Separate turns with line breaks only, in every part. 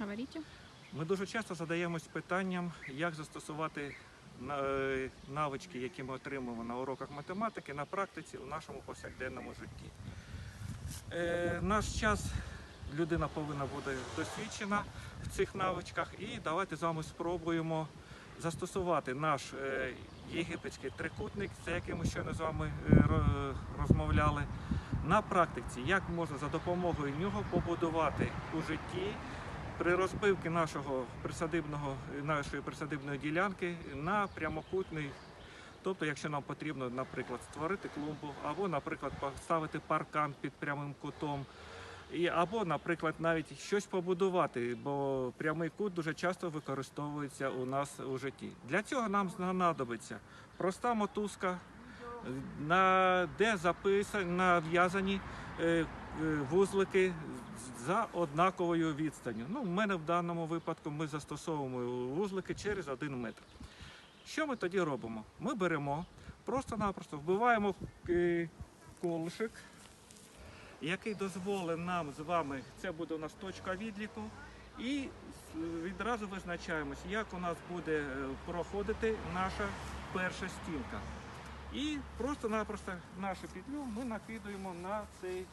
Говорите.
Ми дуже часто задаємось питанням, як застосувати е, навички, які ми отримуємо на уроках математики, на практиці у нашому повсякденному житті. Е, наш час людина повинна бути досвідчена в цих навичках, і давайте з вами спробуємо застосувати наш е, єгипетський трикутник, це який ми щойно з вами е, розмовляли. На практиці, як можна за допомогою нього побудувати у житті при розбивці нашого присадибного, нашої присадибної ділянки на прямокутний. Тобто, якщо нам потрібно, наприклад, створити клумбу, або, наприклад, поставити паркан під прямим кутом, і, або, наприклад, навіть щось побудувати, бо прямий кут дуже часто використовується у нас у житті. Для цього нам знадобиться проста мотузка, на де записані нав'язані е, вузлики за однаковою відстанню. Ну, в мене в даному випадку ми застосовуємо вузлики через один метр. Що ми тоді робимо? Ми беремо, просто-напросто вбиваємо е, колишик, який дозволить нам з вами, це буде у нас точка відліку, і відразу визначаємось, як у нас буде е, проходити наша перша стінка. І просто-напросто нашу петлю ми накидуємо на цей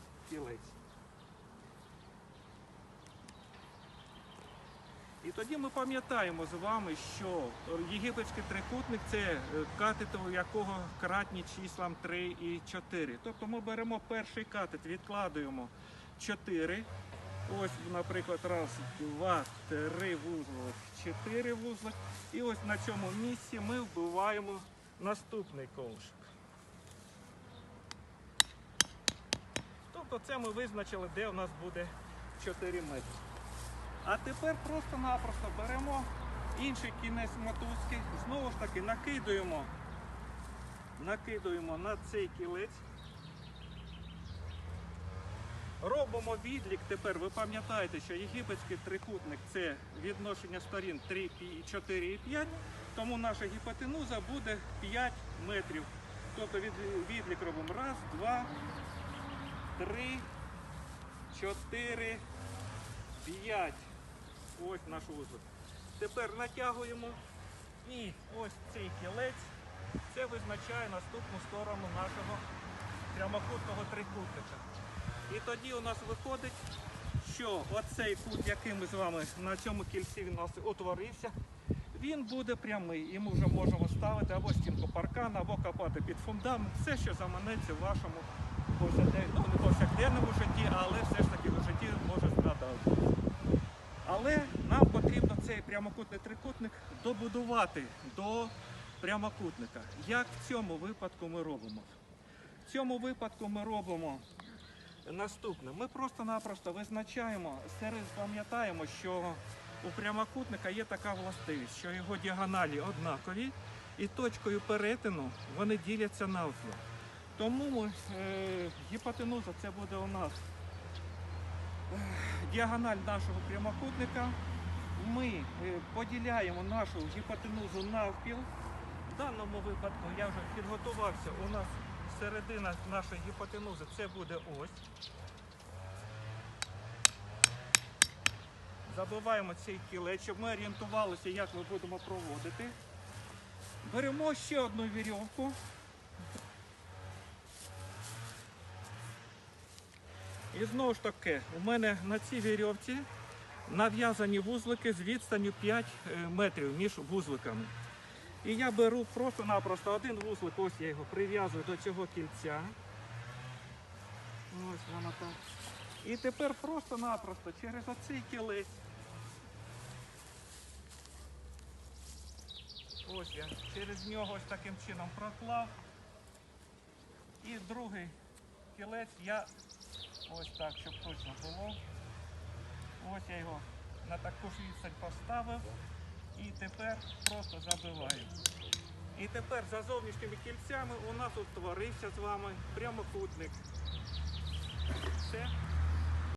І тоді ми пам'ятаємо з вами, що єгипетський трикутник це е, катет, у якого кратні числам 3 і 4. Тобто ми беремо перший катет, відкладуємо 4. Ось, наприклад, раз, два, три вузлик, чотири вузлик. І ось на цьому місці ми вбиваємо наступний колшик. Тобто це ми визначили, де у нас буде 4 метри. А тепер просто-напросто беремо інший кінець мотузки, знову ж таки накидуємо, накидуємо на цей кілець. Робимо відлік. Тепер ви пам'ятаєте, що єгипетський трикутник це відношення сторін 3, 4 і 5, тому наша гіпотенуза буде 5 метрів. Тобто відлік робимо раз, два, три, чотири, п'ять. Ось наш вузол. Тепер натягуємо і ось цей кілець. Це визначає наступну сторону нашого прямокутного трикутника. І тоді у нас виходить, що оцей кут, який ми з вами на цьому кільці він у нас утворився, він буде прямий. І ми вже можемо ставити або стінку паркана, або копати під фундамент. Все, що заманеться в вашому повсякден- ну, не повсякденному житті, але все ж таки в житті може знадобитися. Але нам потрібно цей прямокутний трикутник добудувати до прямокутника. Як в цьому випадку ми робимо? В цьому випадку ми робимо наступне. Ми просто-напросто визначаємо, пам'ятаємо, що у прямокутника є така властивість, що його діагоналі однакові, і точкою перетину вони діляться навпіл. Тому е, гіпотенуза це буде у нас е, діагональ нашого прямокутника. Ми е, поділяємо нашу гіпотенузу навпіл. В даному випадку я вже підготувався. У нас середина нашої гіпотенузи це буде ось. Забиваємо цей кілець, щоб ми орієнтувалися, як ми будемо проводити. Беремо ще одну вірьовку. І знову ж таки, у мене на цій вірьовці нав'язані вузлики з відстанню 5 е, метрів між вузликами. І я беру просто-напросто один вузлик, ось я його прив'язую до цього кільця. Ось воно так. І тепер просто-напросто через оцей кілець. Ось я через нього ось таким чином проклав. І другий кілець я ось так, щоб точно було. Ось я його на таку ж відстань поставив. І тепер просто забиваю. І тепер за зовнішніми кільцями у нас утворився з вами прямокутник. Все.